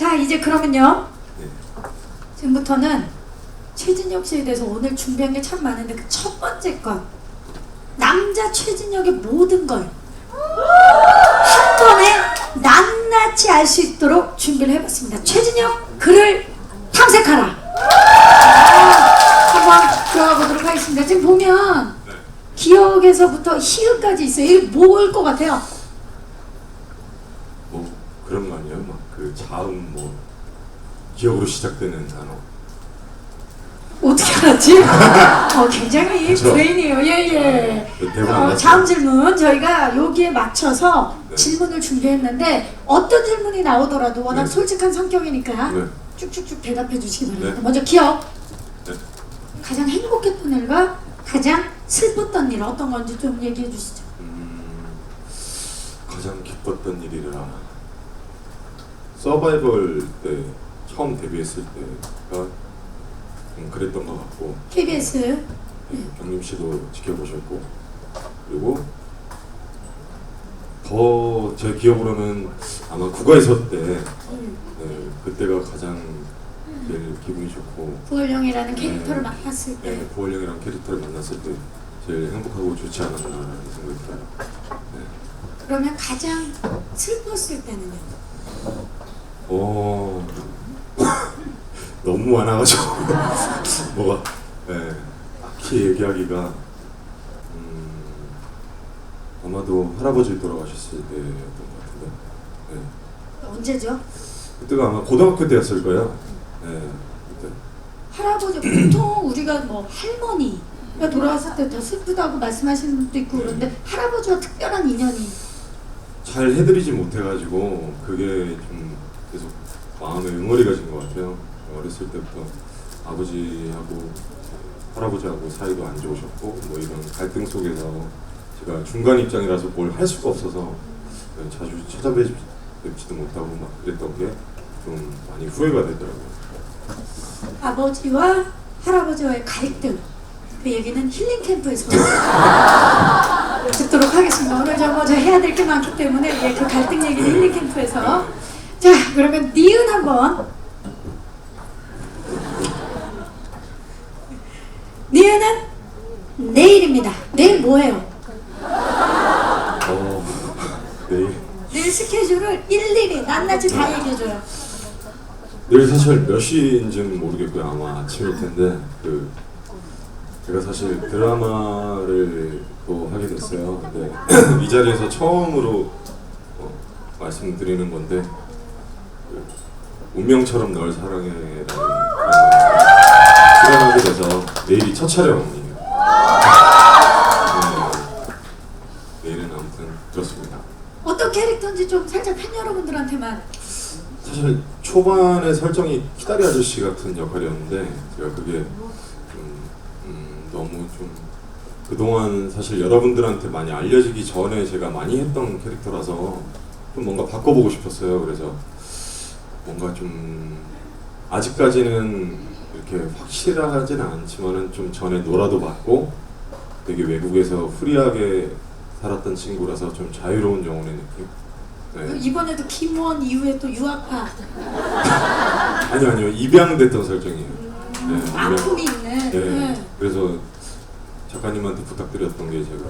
자 이제 그러면요 네. 지금부터는 최진혁 씨에 대해서 오늘 준비한 게 참 많은데 그 첫 번째 것 남자 최진혁의 모든 걸 한 번에 낱낱이 알 수 있도록 준비를 해봤습니다. 최진혁 글을 탐색하라. 아, 한번 들어가 보도록 하겠습니다. 지금 보면 네. 기억에서부터 희읍까지 있어요. 이게 뭘것 같아요? 뭐 그런 거 아니에요? 막 그 자음 뭐 기억으로 시작되는 단어. 어떻게 알았지? 어, 굉장히? 브레인이에요. 예, 예. 그 대본 안 어? 다음 질문 저희가 여기에 맞춰서 네. 질문을 준비했는데 어떤 질문이 나오더라도 워낙 네. 솔직한 성격이니까 네. 쭉쭉쭉 대답해 주시기 바랍니다. 네. 먼저 기억. 네. 가장 행복했던 일과 가장 슬펐던 일 어떤 건지 좀 얘기해 주시죠. 음, 가장 기뻤던 일이라 서바이벌 때 처음 데뷔했을 때가 좀 그랬던 것 같고 KBS 네, 경림 씨도 지켜보셨고 그리고 더 제 기억으로는 아마 국가에서 때 음, 네, 그때가 가장 제일 기분이 좋고 부활령이라는 캐릭터를 네. 만났을 때 네, 보월령이랑 캐릭터를 만났을 때 제일 행복하고 좋지 않았나라는 생각이 들어요. 네. 그러면 가장 슬펐을 때는요? 어 너무 많아가지고 뭐가 네, 딱히 얘기하기가 음, 아마도 할아버지 돌아가셨을 때였던 것 같은데 네. 언제죠? 그때가 아마 고등학교 때였을 거예요. 네, 그때 할아버지 보통 우리가 뭐 할머니가 돌아왔을 때 더 슬프다고 말씀하시는 분도 있고 그런데 할아버지와 특별한 인연이 잘 해드리지 못해가지고 그게 좀 마음에 응어리가 진 것 같아요. 어렸을 때부터 아버지하고 할아버지하고 사이도 안 좋으셨고 뭐 이런 갈등 속에서 제가 중간 입장이라서 뭘 할 수가 없어서 자주 찾아뵙지도 못하고 막 그랬던 게 좀 많이 후회가 되더라고요. 아버지와 할아버지와의 갈등 그 얘기는 힐링 캠프에서 듣도록 하겠습니다. 오늘 저뭐저 해야 될 게 많기 때문에 예, 그 갈등 얘기는 힐링 캠프에서 자 그러면 니은 한번 니은은 내일입니다. 내일 뭐해요? 어, 내일 내일 스케줄을 일일이 낱낱이 다 얘기해줘요. 내일 사실 몇 시인지는 모르겠고요. 아마 아침일 텐데 그 제가 사실 드라마를 또 하게 됐어요. 근데 이 자리에서 처음으로 어, 말씀드리는 건데 그 운명처럼 널 사랑해라는 출연하게 돼서 내일이 첫 촬영이에요. 네, 내일은 아무튼 그렇습니다. 어떤 캐릭터인지 좀 살짝 팬 여러분들한테만 사실 초반에 설정이 키다리 아저씨 같은 역할이었는데 제가 그게 좀 음, 너무 좀 그동안 사실 여러분들한테 많이 알려지기 전에 제가 많이 했던 캐릭터라서 좀 뭔가 바꿔보고 싶었어요. 그래서 뭔가 좀 아직까지는 이렇게 확실하지는 않지만은 좀 전에 놀아도 봤고 되게 외국에서 프리하게 살았던 친구라서 좀 자유로운 영혼의 느낌. 네. 이번에도 김원 이후에 또 유학파 아니요 아니요 입양됐던 설정이에요. 네, 입양. 아픔이 있는 네. 네. 그래서 작가님한테 부탁드렸던 게 제가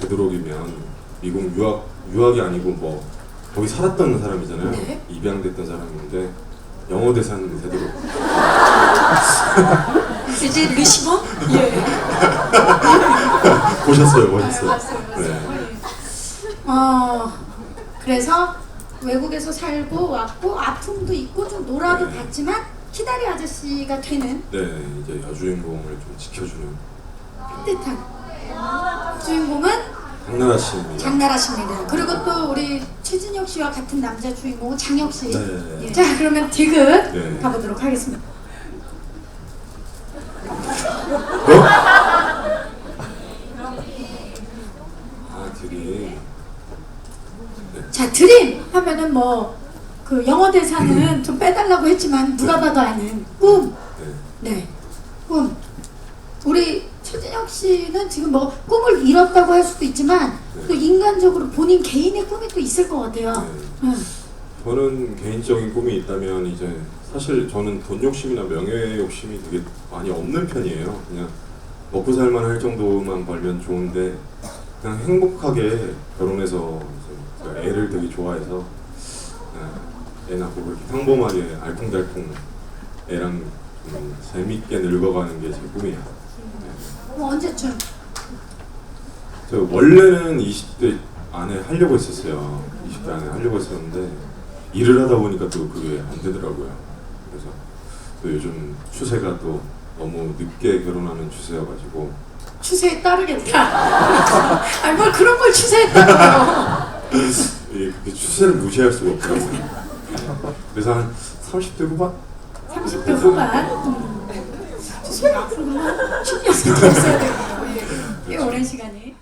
되도록이면 미국 유학 유학이 아니고 뭐 거기 살았던 사람이잖아요. 네. 입양됐던 사람인데 영어 대사는 되도록 이제 르시몬? 예. 보셨어요, 아, 보셨어요. 봤어요. 네. 어, 그래서 외국에서 살고 왔고 아픔도 있고 좀 놀아도 네. 봤지만 키다리 아저씨가 되는 네, 이제 여주인공을 좀 지켜주는 따뜻한 주인공은 장나라 씨입니다. 그리고 또 우리 최진혁 씨와 같은 남자 주인공은 장혁 씨. 네. 예. 자 그러면 디귿 네. 가보도록 하겠습니다. 어? 아, 되게 자 드림 하면은 뭐 그 영어 대사는 좀 빼달라고 했지만 누가 봐도 아는 꿈. 네. 네. 꿈. 우리 씨는 지금 뭐 꿈을 이뤘다고 할 수도 있지만 네. 또 인간적으로 본인 개인의 꿈이 또 있을 것 같아요. 네. 응. 저는 개인적인 꿈이 있다면 이제 사실 저는 돈 욕심이나 명예 욕심이 되게 많이 없는 편이에요. 그냥 먹고 살만 할 정도만 벌면 좋은데 그냥 행복하게 결혼해서 애를 되게 좋아해서 예, 애 낳고 그렇게 평범하게 알콩달콩 애랑 좀 재밌게 늙어가는 게 제 꿈이에요. 언제쯤? 저 원래는 20대 안에 하려고 했었어요. 20대 안에 하려고 했었는데 일을 하다 보니까 또 그게 안 되더라고요. 그래서 또 요즘 추세가 또 너무 늦게 결혼하는 추세여가지고 추세에 따르겠다. 아니 뭘 그런 걸 추세에 따르요 이게 그 추세를 무시할 수가 없더라고요. 네. 그래서 한 30대 후반? 30대 후반. 음. 좋습니다. 앞으로 그만 10년 더 있어야 되겠네요. 예. 꽤 오랜 시간이.